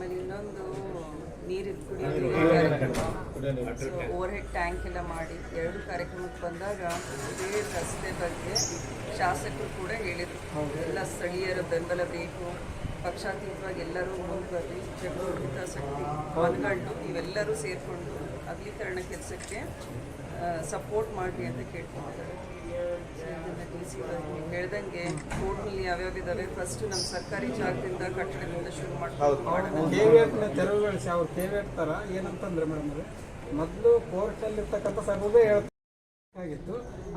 ಆಮೇಲೆ ಇನ್ನೊಂದು ನೀರು ಕುಡಿಯೋದು. ಸೊ ಓವರ್ ಹೆಡ್ ಟ್ಯಾಂಕ್ ಎಲ್ಲ ಮಾಡಿ ಎರಡು ಕಾರ್ಯಕ್ರಮಕ್ಕೆ ಬಂದಾಗ ಇದೇ ರಸ್ತೆ ಬಗ್ಗೆ ಶಾಸಕರು ಕೂಡ ಹೇಳಿದರು. ಎಲ್ಲ ಸ್ಥಳೀಯರ ಬೆಂಬಲ ಬೇಕು. ಪಕ್ಷಾತೀತವಾಗಿ ಎಲ್ಲರೂ ಮುಂದುವರಿ ಜಗಳೂರು ಶಕ್ತಿ ಮನಗಂಡು ಇವೆಲ್ಲರೂ ಸೇರಿಕೊಂಡು ಅಗಲೀಕರಣ ಕೆಲಸಕ್ಕೆ ಸಪೋರ್ಟ್ ಮಾಡಿ ಅಂತ ಕೇಳ್ಕೊಂಡಿದ್ದಾರೆ ಇದನ್ನು ಡಿ ಸಿ ಹೇಳ್ದಂಗೆ ಕೋರ್ಟ್ನಲ್ಲಿ ಯಾವ್ಯಾವ ಇದಾವೆ ಫಸ್ಟ್ ನಮ್ಮ ಸರ್ಕಾರಿ ಜಾಗದಿಂದ ಕಟ್ಟಡದಿಂದ ಶುರು ಮಾಡ್ಕೊಂಡು ಮಾಡೋಣ. ಕೆವಿಎಟ್ನ ತೆರವುಗೊಳಿಸಿ ಅವ್ರು ಕೆವಿಎಟ್ ಥರ ಏನಂತಂದ್ರೆ ಮೇಡಮ್ ಅವ್ರೆ ಮೊದಲು ಕೋರ್ಟ್ ಅಲ್ಲಿ ಸರ್ವೇ ಆದ್ರೆ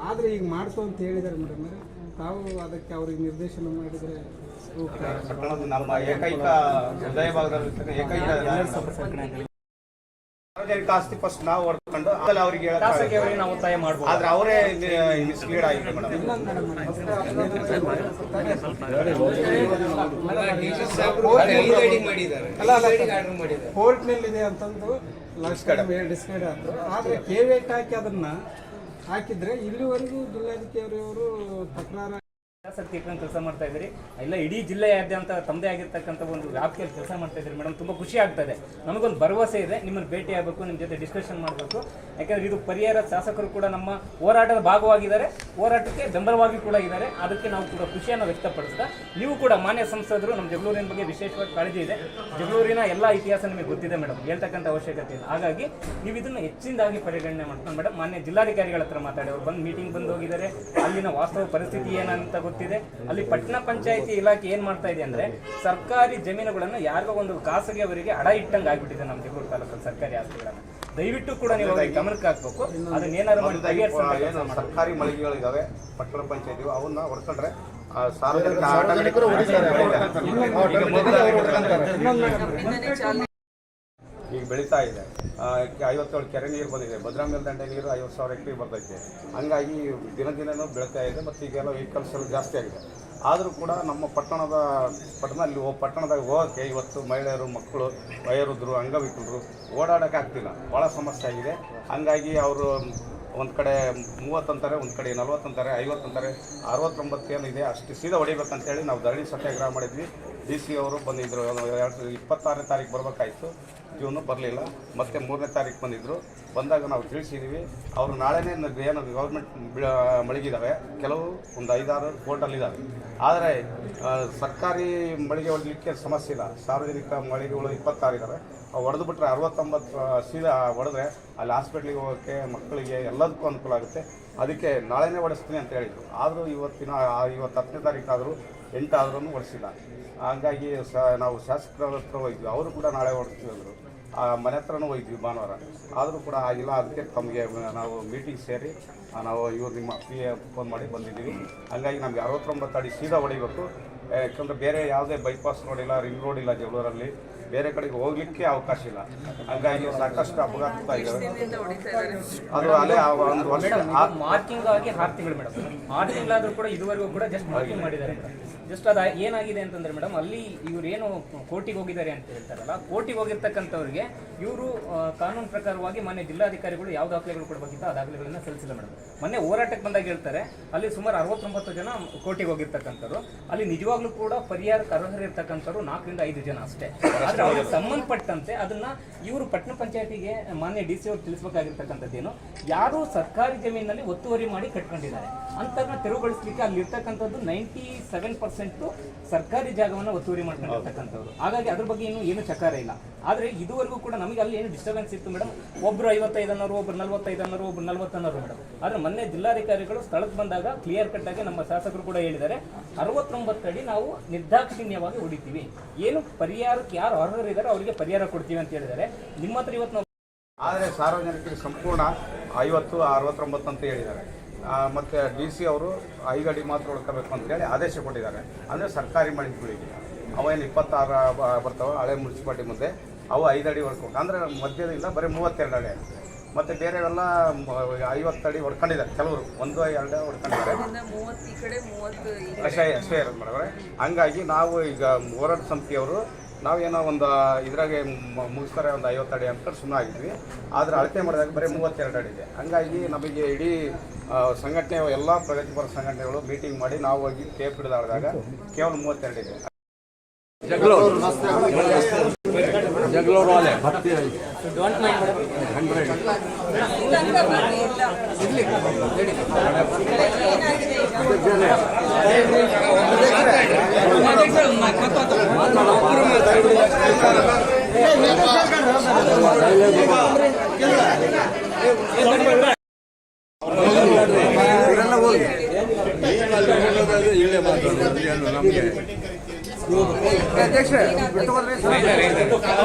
ಆದರೆ ಈಗ ಮಾಡ್ತು ಅಂತ ಹೇಳಿದ್ದಾರೆ ಮೇಡಮ್ ಅವರೇ. ತಾವು ಅದಕ್ಕೆ ಅವ್ರಿಗೆ ನಿರ್ದೇಶನ ಮಾಡಿದರೆ ಏಕೈಕ ಏಕೈಕ ಸಾರ್ವಜನಿಕ ಆಸ್ತಿ ಫಸ್ಟ್ ನಾವು ಆಮೇಲೆ ಅವ್ರಿಗೆ ನಾವು ಒತ್ತಾಯ ಮಾಡ್ಬೋದು. ಆದ್ರೆ ಅವರೇ ಮಿಸ್ಲೀಡ್ ಆಗಿದೆ ಮೇಡಮ್. ಕೋರ್ಟ್ನಲ್ಲಿದೆ ಅಂತಂದು ಲಾಸ್ಟ್ ಟೈಮ್ ಡಿಸ್ಕೈಡ್ ಆಯ್ತು. ಆದರೆ ಕೆವಿಎಟ್ ಹಾಕಿ ಅದನ್ನ ಹಾಕಿದ್ರೆ ಇಲ್ಲಿವರೆಗೂ ಜಿಲ್ಲಾಧಿಕಾರಿಯವರು ತಕರಾರು ಆಸಕ್ತಿ ಇಟ್ಕೊಂಡು ಕೆಲಸ ಮಾಡ್ತಾ ಇದ್ದೀರಿ. ಎಲ್ಲ ಇಡೀ ಜಿಲ್ಲೆಯಾದ್ಯಂತ ತಮ್ಮದೇ ಆಗಿರ್ತಕ್ಕಂಥ ಒಂದು ವ್ಯಾಪ್ತಿಯಲ್ಲಿ ಕೆಲಸ ಮಾಡ್ತಾ ಇದ್ದೀರಿ ಮೇಡಮ್. ತುಂಬ ಖುಷಿ ಆಗ್ತದೆ ನಮಗೊಂದು ಭರವಸೆ ಇದೆ. ನಿಮ್ಮನ್ನು ಭೇಟಿ ಆಗಬೇಕು, ನಿಮ್ಮ ಜೊತೆ ಡಿಸ್ಕಷನ್ ಮಾಡಬೇಕು. ಯಾಕಂದರೆ ಇದು ಪರಿಹಾರ ಶಾಸಕರು ಕೂಡ ನಮ್ಮ ಹೋರಾಟದ ಭಾಗವಾಗಿದ್ದಾರೆ. ಹೋರಾಟಕ್ಕೆ ಬೆಂಬಲವಾಗಿ ಕೂಡ ಇದ್ದಾರೆ. ಅದಕ್ಕೆ ನಾವು ಕೂಡ ಖುಷಿಯನ್ನು ವ್ಯಕ್ತಪಡಿಸ್ತಾ, ನೀವು ಕೂಡ ಮಾನ್ಯ ಸಂಸದರು, ನಮ್ಮ ಜಗಳೂರಿನ ಬಗ್ಗೆ ವಿಶೇಷವಾಗಿ ಕಾಳಜಿ ಇದೆ. ಜಗಳೂರಿನ ಎಲ್ಲ ಇತಿಹಾಸ ನಿಮಗೆ ಗೊತ್ತಿದೆ ಮೇಡಮ್. ಹೇಳ್ತಕ್ಕಂಥ ಅವಶ್ಯಕತೆ ಇಲ್ಲ. ಹಾಗಾಗಿ ನೀವು ಇದನ್ನು ಹೆಚ್ಚಿನದಾಗಿ ಪರಿಗಣನೆ ಮಾಡ್ಕೊಂಡು, ಮೇಡಮ್, ಮಾನ್ಯ ಜಿಲ್ಲಾಧಿಕಾರಿಗಳ ಹತ್ರ ಮಾತಾಡಿ. ಅವ್ರು ಬಂದು ಮೀಟಿಂಗ್ ಬಂದು ಹೋಗಿದ್ದಾರೆ. ಅಲ್ಲಿನ ವಾಸ್ತವ ಪರಿಸ್ಥಿತಿ ಏನಂತ ಗೊತ್ತಿದೆ ಅಲ್ಲಿ ಪಟ್ಟಣ ಪಂಚಾಯತಿ ಇಲಾಖೆ ಏನ್ ಮಾಡ್ತಾ ಇದೆ ಅಂದ್ರೆ ಸರ್ಕಾರಿ ಜಮೀನುಗಳನ್ನು ಯಾರಿಗೋ ಒಂದು ಖಾಸಗಿಯವರಿಗೆ ಅಡ ಇಟ್ಟಂಗೆ ಆಗ್ಬಿಟ್ಟಿದೆ ನಮ್ಮ ದೇಗೂರು ತಾಲೂಕಲ್ಲಿ ಸರ್ಕಾರಿ ಆಸ್ತಿಗಳನ್ನ ದಯವಿಟ್ಟು ಕೂಡ ನೀವು ಅವ್ರಿಗೆ ಗಮನಕ್ಕೆ ಹಾಕ್ಬೇಕು. ಅದನ್ನ ಏನಾದ್ರು ಮಾಡಿ ಏನು. ಸರ್ಕಾರಿ ಮಳಿಗೆಗಳಿದಾವೆ ಪಟ್ಟಣ ಪಂಚಾಯತಿ ಅವನ್ನ ಹೊಡ್ಕೊಂಡ್ರೆ ಆ ಸಾರ್ವಜನಿಕ ಈಗ ಬೆಳೀತಾ ಇದೆ. ಐವತ್ತೇಳು ಕೆರೆ ನೀರು ಬಂದಿದೆ. ಭದ್ರಾ ಮೇಲ್ದಂಡೆ ನೀರು ಐವತ್ತು ಸಾವಿರ ಎಕರೆ ಬರ್ತೈತೆ. ಹಂಗಾಗಿ ದಿನ ದಿನನೂ ಬೆಳೀತಾ ಇದೆ ಮತ್ತು ಈಗೆಲ್ಲ ವೆಹಿಕಲ್ಸ್ ಎಲ್ಲ ಜಾಸ್ತಿ ಆಗಿದೆ. ಆದರೂ ಕೂಡ ನಮ್ಮ ಪಟ್ಟಣದ ಪಟ್ಟಣದಲ್ಲಿ ಪಟ್ಟಣದಾಗ ಹೋಗೋಕ್ಕೆ ಇವತ್ತು ಮಹಿಳೆಯರು, ಮಕ್ಕಳು, ವಯೋವೃದ್ಧರು, ಅಂಗವಿಕಲರು ಓಡಾಡೋಕೆ ಆಗ್ತಿಲ್ಲ. ಭಾಳ ಸಮಸ್ಯೆ ಆಗಿದೆ. ಹಂಗಾಗಿ ಅವರು ಒಂದು ಕಡೆ ಮೂವತ್ತು ಅಂತಾರೆ, ಒಂದು ಕಡೆ ನಲ್ವತ್ತು ಅಂತಾರೆ, ಐವತ್ತು ಅಂತಾರೆ, ಅರವತ್ತೊಂಬತ್ತು ಏನಿದೆ ಅಷ್ಟು ಸೀದಾ ಹೊಡಿಬೇಕಂತೇಳಿ ನಾವು ಧರಣಿ ಸತ್ಯಾಗ್ರಹ ಮಾಡಿದ್ವಿ. ಡಿ ಸಿ ಅವರು ಬಂದಿದ್ದರು ಎರಡು ಇಪ್ಪತ್ತಾರನೇ ತಾರೀಕು ಬರಬೇಕಾಯ್ತು. ಜೂನು ಬರಲಿಲ್ಲ. ಮತ್ತೆ ಮೂರನೇ ತಾರೀಕು ಬಂದಿದ್ದರು ಬಂದಾಗ ನಾವು ತಿಳಿಸಿದ್ದೀವಿ ಅವರು ನಾಳೆನೇ ಏನು ಗೌರ್ಮೆಂಟ್ ಮಳಿಗಿದ್ದಾವೆ ಕೆಲವು ಒಂದು ಐದಾರು ಕೋರ್ಟಲ್ಲಿದ್ದಾವೆ ಆದರೆ ಸರ್ಕಾರಿ ಮಳಿಗೆ ಹೊಡಲಿಕ್ಕೆ ಸಮಸ್ಯೆ ಇಲ್ಲ. ಸಾರ್ವಜನಿಕ ಮಳಿಗೆಗಳು ಇಪ್ಪತ್ತಾರು ಇದ್ದಾವೆ ಹೊಡೆದು ಬಿಟ್ಟರೆ ಅರವತ್ತೊಂಬತ್ತು ಸೀದಾ ಹೊಡೆದ್ರೆ ಅಲ್ಲಿ ಹಾಸ್ಪಿಟ್ಲಿಗೆ ಹೋಗೋಕ್ಕೆ ಮಕ್ಕಳಿಗೆ ಎಲ್ಲದಕ್ಕೂ ಅನುಕೂಲ ಆಗುತ್ತೆ. ಅದಕ್ಕೆ ನಾಳೆನೇ ಹೊಡೆಸ್ತೀನಿ ಅಂತ ಹೇಳಿದರು. ಆದರೂ ಇವತ್ತಿನ ಇವತ್ತು ಹತ್ತನೇ ತಾರೀಕಾದರೂ ಎಂಟಾದ್ರೂ ಹಾಗಾಗಿ ಹಂಗಾಗಿ ಸ ನಾವು ಶಾಸಕರ ಹತ್ರ ಹೋಗಿದ್ವಿ. ಅವರು ಕೂಡ ನಾಳೆ ಹೊಡೆಸ್ತೀವಿ ಅಂದರು. ಆ ಮನೆ ಹತ್ರನೂ ಹೋಗಿದ್ವಿ ಭಾನುವಾರ. ಆದರೂ ಕೂಡ ಆಗಿಲ್ಲ ಅದಕ್ಕೆ ತಮಗೆ ನಾವು ಮೀಟಿಂಗ್ ಸೇರಿ ನಾವು ಇವರು ನಿಮ್ಮ ಪಿ ಎ ಫೋನ್ ಮಾಡಿ ಬಂದಿದ್ದೀವಿ. ಹಂಗಾಗಿ ನಮಗೆ ಅರವತ್ತೊಂಬತ್ತು ಅಡಿ ಸೀದಾ ಹೊಡಿಬೇಕು. ಯಾಕಂದರೆ ಬೇರೆ ಯಾವುದೇ ಬೈಪಾಸ್ ರೋಡ್ ಇಲ್ಲ ರಿಂಗ್ ರೋಡ್ ಇಲ್ಲ ಜಗಳೂರಲ್ಲಿ. ಬೇರೆ ಕಡೆಗೆ ಹೋಗ್ಲಿಕ್ಕೆ ಅವಕಾಶ ಇಲ್ಲ. ಹಂಗಾಗಿ ಸಾಕಷ್ಟು ಅಪಘಾತ ಇದ್ದಾವೆ ಅದು ಅಲ್ಲೇ ಒಂದು ವರ್ಷ ಮಾರ್ಕಿಂಗ್ ಆಗಿ ಆರು ತಿಂಗಳು ಮೇಡಮ್ ಆರು ತಿಂಗಳಾದ್ರೂ ಕೂಡ ಇದುವರೆಗೂ ಕೂಡ ಜಸ್ಟ್ ಮಾರ್ಕಿಂಗ್ ಮಾಡಿದ್ದಾರೆ. ಜಸ್ಟ್ ಅದು ಏನಾಗಿದೆ ಅಂತಂದ್ರೆ ಮೇಡಮ್ ಅಲ್ಲಿ ಇವ್ರು ಏನು ಕೋರ್ಟಿಗೆ ಹೋಗಿದ್ದಾರೆ ಅಂತ ಹೇಳ್ತಾರಲ್ಲ ಕೋರ್ಟಿಗೆ ಹೋಗಿರ್ತಕ್ಕಂಥವ್ರಿಗೆ ಇವರು ಕಾನೂನು ಪ್ರಕಾರವಾಗಿ ಮೊನ್ನೆ ಜಿಲ್ಲಾಧಿಕಾರಿಗಳು ಯಾವ ದಾಖಲೆಗಳು ಕೊಡಬೇಕಿತ್ತು ಆ ದಾಖಲೆಗಳನ್ನ ಸಲ್ಲಿಸಿಲ್ಲ ಮೇಡಮ್ ಮೊನ್ನೆ ಹೋರಾಟಕ್ಕೆ ಬಂದಾಗ ಹೇಳ್ತಾರೆ ಅಲ್ಲಿ ಸುಮಾರು ಅರವತ್ತೊಂಬತ್ತು ಜನ ಕೋರ್ಟಿಗೆ ಹೋಗಿರ್ತಕ್ಕಂಥವ್ರು ಅಲ್ಲಿ ನಿಜವಾಗ್ಲೂ ಕೂಡ ಪರಿಹಾರಕ್ಕೆ ಅರ್ಹರಿರ್ತಕ್ಕಂಥವ್ರು ನಾಲ್ಕರಿಂದ ಐದು ಜನ ಅಷ್ಟೇ. ಆದರೆ ಅವ್ರಿಗೆ ಸಂಬಂಧಪಟ್ಟಂತೆ ಅದನ್ನ ಇವರು ಪಟ್ಟಣ ಪಂಚಾಯತಿಗೆ ಮಾನ್ಯ ಡಿ ಸಿ ಅವರು ತಿಳಿಸಬೇಕಾಗಿರ್ತಕ್ಕಂಥದ್ದೇನು ಯಾರು ಸರ್ಕಾರಿ ಜಮೀನಲ್ಲಿ ಒತ್ತುವರಿ ಮಾಡಿ ಕಟ್ಕೊಂಡಿದ್ದಾರೆ. ಅಂತ ತೆರವುಗೊಳಿಸ್ಲಿಕ್ಕೆ ಅಲ್ಲಿ ಇರ್ತಕ್ಕಂಥದ್ದು ನೈಂಟಿ ಸೆವೆನ್ ಪರ್ಸೆಂಟ್ ಸರ್ಕಾರಿ ಜಾಗವನ್ನು ಒತ್ತುವರಿ ಮಾಡ್ಕೊಂಡಿರ್ತಕ್ಕಂಥವ್ರು. ಹಾಗಾಗಿ ಅದ್ರ ಬಗ್ಗೆ ಇನ್ನೂ ಏನು ಚಕಾರ ಇಲ್ಲ. ಆದರೆ ಇದುವರೆಗೂ ಕೂಡ ನಮಗೆ ಅಲ್ಲಿ ಏನು ಡಿಸ್ಟರ್ಬೆನ್ಸ್ ಇತ್ತು ಮೇಡಮ್ ಒಬ್ರು ಐವತ್ತೈದು ಅನ್ನೋರು ಒಬ್ರು ನಲ್ವತ್ತೈದು ಅನ್ನೋರು ಒಬ್ರು ಮೇಡಮ್ ಆದರೆ ಮೊನ್ನೆ ಜಿಲ್ಲಾಧಿಕಾರಿಗಳು ಸ್ಥಳಕ್ಕೆ ಬಂದಾಗ ಕ್ಲಿಯರ್ ಕಟ್ ಆಗಿ ನಮ್ಮ ಶಾಸಕರು ಕೂಡ ಹೇಳಿದ್ದಾರೆ ಅರವತ್ತೊಂಬತ್ತು ಅಡಿ ನಾವು ನಿರ್ದಾಕ್ಷಿಣ್ಯವಾಗಿ ಹೊಡಿತೀವಿ. ಏನು ಪರಿಹಾರಕ್ಕೆ ಯಾರು ಅರ್ಹರಿದ್ದಾರೆ ಅವರಿಗೆ ಪರಿಹಾರ ಕೊಡ್ತೀವಿ ಅಂತ ಹೇಳಿದ್ದಾರೆ. ನಿಮ್ಮ ಹತ್ರ ಇವತ್ತು ನಾವು ಆದರೆ ಸಾರ್ವಜನಿಕರಿಗೆ ಸಂಪೂರ್ಣ ಐವತ್ತು, ಅರವತ್ತೊಂಬತ್ತು ಅಂತ ಹೇಳಿದ್ದಾರೆ. ಮತ್ತೆ ಡಿ ಸಿ ಅವರು ಐಗಡಿ ಅಡಿ ಮಾತ್ರ ಉಳ್ಕೋಬೇಕು ಅಂತೇಳಿ ಆದೇಶ ಕೊಟ್ಟಿದ್ದಾರೆ. ಅಂದರೆ ಸರ್ಕಾರಿ ಮಳಿಗೆಗಳಿಗೆ. ಅವೇನು ಇಪ್ಪತ್ತಾರು ಬರ್ತಾವೆ ಹಳೆ ಮುನ್ಸಿಪಾಲ್ಟಿ ಮುಂದೆ. ಅವು ಐದು ಅಡಿ ಹೊಡ್ಕೊಂಡು ಅಂದರೆ ಮಧ್ಯದಿಂದ ಬರೀ ಮೂವತ್ತೆರಡು ಅಡಿ ಮತ್ತು ಬೇರೆವೆಲ್ಲ ಐವತ್ತು ಅಡಿ ಹೊಡ್ಕೊಂಡಿದ್ದಾರೆ ಕೆಲವರು. ಒಂದು ಎರಡು ಹೊಡ್ಕೊಂಡಿದ್ದಾರೆ. ಅಷ್ಟೇ ಅಷ್ಟೇ ಇರೋದು ಮೇಡಮ್ರೆ ಹಂಗಾಗಿ ನಾವು ಈಗ ಹೋರಾಟ ಸಮಿತಿಯವರು ನಾವೇನೋ ಒಂದು ಇದ್ರಾಗೆ ಮುಗಿಸ್ತಾರೆ ಒಂದು ಐವತ್ತು ಅಡಿ ಅಂತ ಸುಮ್ಮನೆ ಆಗಿದ್ವಿ. ಆದರೆ ಅಳತೆ ಮಾಡಿದಾಗ ಬರೀ ಮೂವತ್ತೆರಡು ಅಡಿ ಇದೆ. ಹಂಗಾಗಿ ನಮಗೆ ಇಡೀ ಸಂಘಟನೆ ಎಲ್ಲ ಪ್ರಗತಿಪರ ಸಂಘಟನೆಗಳು ಮೀಟಿಂಗ್ ಮಾಡಿ ನಾವು ಹೋಗಿ ಟೇಪ್ ಹಿಡಿದಾಡಿದಾಗ ಕೇವಲ ಮೂವತ್ತೆರಡು ಇದೆ. ಜಗಳೂರು. ನಮಗೆ